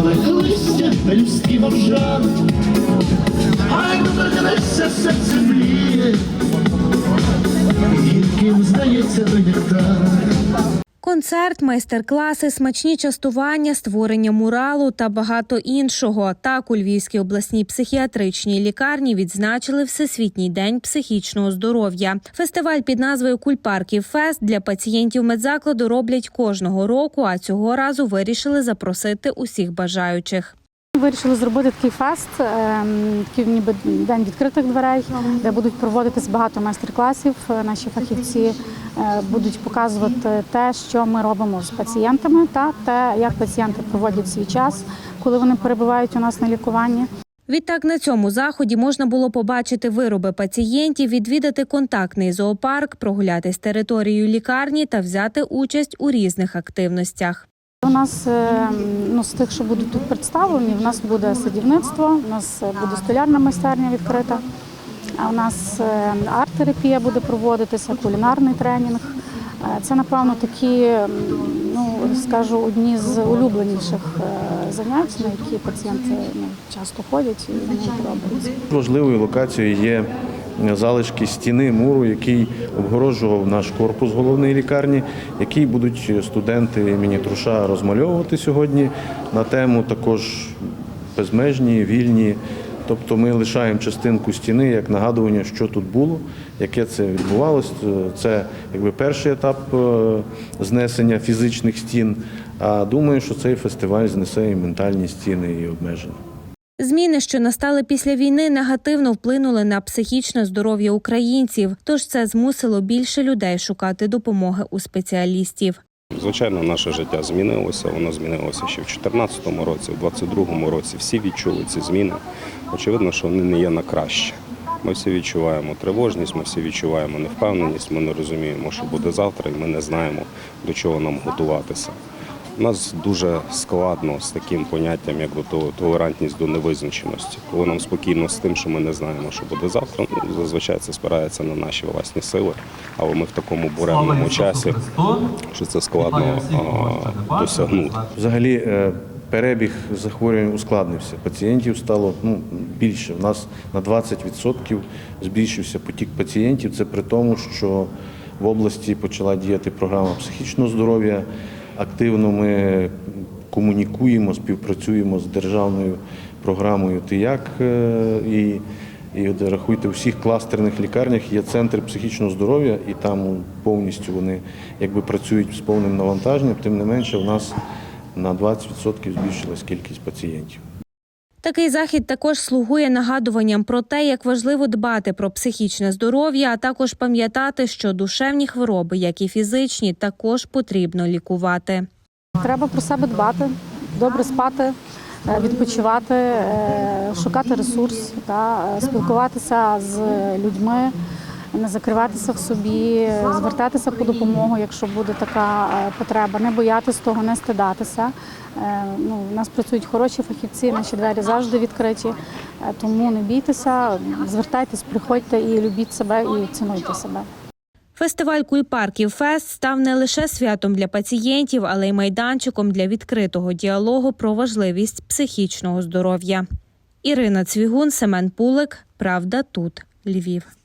Червоне листя, пелюстки мовжан, а як доторкнешся серце мліє, гірким здається той нектар. Концерт, майстер-класи, смачні частування, створення муралу та багато іншого. Так у Львівській обласній психіатричній лікарні відзначили Всесвітній день психічного здоров'я. Фестиваль під назвою Кульпарків Фест для пацієнтів медзакладу роблять кожного року, а цього разу вирішили запросити усіх бажаючих. Вирішили зробити такий фест, ем, такий ніби день відкритих дверей, де будуть проводитись багато майстер-класів. Е, Наші фахівці е, будуть показувати те, що ми робимо з пацієнтами, та те, як пацієнти проводять свій час, коли вони перебувають у нас на лікуванні. Відтак на цьому заході можна було побачити вироби пацієнтів, відвідати контактний зоопарк, прогулятись територією лікарні та взяти участь у різних активностях. У нас е, ну, з тих, що будуть тут представлені, в нас буде садівництво, у нас буде столярна майстерня відкрита, а у нас е, арт-терапія буде проводитися, кулінарний тренінг. Е, Це, напевно, такі, ну скажу, одні з улюбленіших е, занять, на які пацієнти ну, часто ходять і вони подобаються. Важливою локацією є залишки стіни муру, який обгороджував наш корпус головної лікарні, який будуть студенти імені Труша розмальовувати сьогодні на тему також безмежні, вільні. Тобто ми лишаємо частинку стіни як нагадування, що тут було, яке це відбувалося. Це якби перший етап е, знесення фізичних стін. А думаю, що цей фестиваль знесе і ментальні стіни, і обмеження. Зміни, що настали після війни, негативно вплинули на психічне здоров'я українців. Тож це змусило більше людей шукати допомоги у спеціалістів. Звичайно, наше життя змінилося. Воно змінилося ще в 2014 році, в 2022 році. Всі відчули ці зміни. Очевидно, що вони не є на краще. Ми всі відчуваємо тривожність, ми всі відчуваємо невпевненість. Ми не розуміємо, що буде завтра, і ми не знаємо, до чого нам готуватися. У нас дуже складно з таким поняттям, як толерантність до невизначеності. Коли нам спокійно з тим, що ми не знаємо, що буде завтра, ну, зазвичай це спирається на наші власні сили. Але ми в такому буремному часі, що це складно а, досягнути. Взагалі е, перебіг захворювань ускладнився. Пацієнтів стало ну, більше. У нас на 20% збільшився потік пацієнтів. Це при тому, що в області почала діяти програма психічного здоров'я. Активно ми комунікуємо, співпрацюємо з державною програмою ТИЯК. е, І, і рахуйте, у всіх кластерних лікарнях є центр психічного здоров'я, і там повністю вони якби працюють з повним навантаженням. Тим не менше, у нас на 20% збільшилась кількість пацієнтів. Такий захід також слугує нагадуванням про те, як важливо дбати про психічне здоров'я, а також пам'ятати, що душевні хвороби, як і фізичні, також потрібно лікувати. Треба про себе дбати, добре спати, е, відпочивати, е, шукати ресурс, та, е, спілкуватися з людьми, не закриватися в собі, звертатися по допомогу, якщо буде така е, потреба, не боятися того, не стидатися. Е, Ну, у нас працюють хороші фахівці, наші двері завжди відкриті, е, тому не бійтеся, звертайтесь, приходьте і любіть себе і цінуйте себе. Фестиваль Кульпарків Фест став не лише святом для пацієнтів, але й майданчиком для відкритого діалогу про важливість психічного здоров'я. Ірина Цвігун, Семен Пулик. Правда тут Львів.